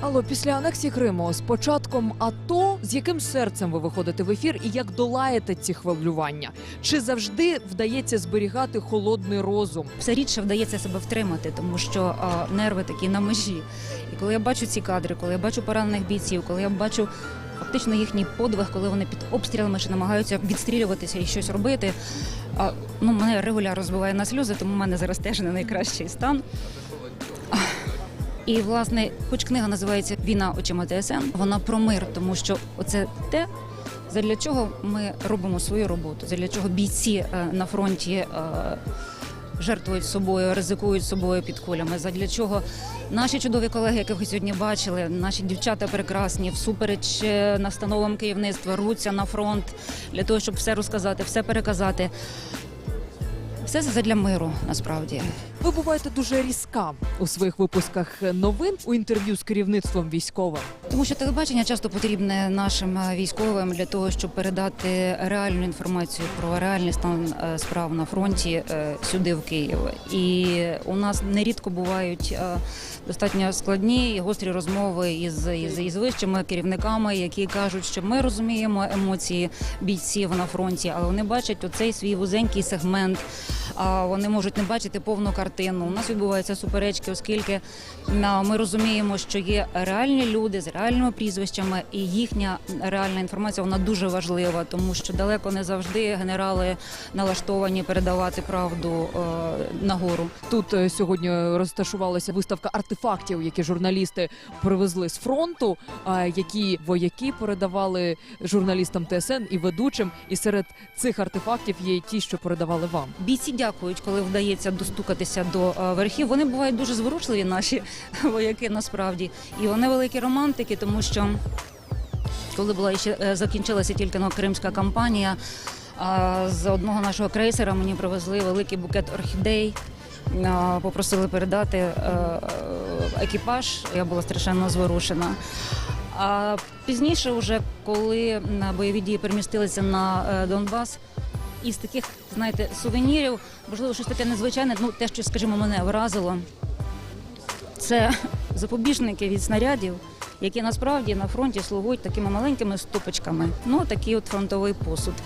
Алло, після анексії Криму з початком АТО, з яким серцем ви виходите в ефір і як долаєте ці хвилювання? Чи завжди вдається зберігати холодний розум? все рідше вдається себе втримати, тому що а, нерви такі на межі. І коли я бачу ці кадри, коли я бачу поранених бійців, коли я бачу фактично їхній подвиг, коли вони під обстрілами ще намагаються відстрілюватися і щось робити. А, ну, мене регулярно розбиває на сльози, тому в мене зараз теж не найкращий стан. І власне, хоч книга називається Війна очима ТСН, вона про мир, тому що оце те, задля чого ми робимо свою роботу, задля чого бійці е, на фронті. е, жертвують собою, ризикують собою під кулями. Задля чого наші чудові колеги, яких ви сьогодні бачили, наші дівчата прекрасні, всупереч е, настановам керівництва, рвуться на фронт для того, щоб все розказати, все переказати. Все це задля миру, насправді. Ви буваєте дуже різка у своїх випусках новин у інтерв'ю з керівництвом військовим. Тому що телебачення часто потрібне нашим е, військовим для того, щоб передати реальну інформацію про реальний стан е, справ на фронті е, сюди, в Київ. І у нас нерідко бувають достатньо складні і гострі розмови із, із, із вищими керівниками, які кажуть, що ми розуміємо емоції бійців на фронті, але вони бачать оцей свій вузенький сегмент. А вони можуть не бачити повну картину. У нас відбуваються суперечки, оскільки ми розуміємо, що є реальні люди з реальними прізвищами, і їхня реальна інформація вона дуже важлива, тому що далеко не завжди генерали налаштовані передавати правду е, нагору. Тут е, сьогодні розташувалася виставка артефактів, які журналісти привезли з фронту, а, які вояки передавали журналістам ТСН і ведучим. І серед цих артефактів є й ті, що передавали вам. Бійці дякують, коли вдається достукатися до е, верхів. Вони бувають дуже зворушливі, наші вояки насправді, і вони великі романтики, тому що коли була ще е, закінчилася тільки но кримська кампанія. З одного нашого крейсера мені привезли великий букет орхідей. Попросили передати е, екіпаж. Я була страшенно зворушена. А пізніше, вже коли бойові дії перемістилися на е, Донбас, із таких, знаєте, сувенірів, можливо, щось таке незвичайне, ну те, що, скажімо, мене вразило, це запобіжники від снарядів, які насправді на фронті слугують такими маленькими ступочками. Ну, такий от фронтовий посуд.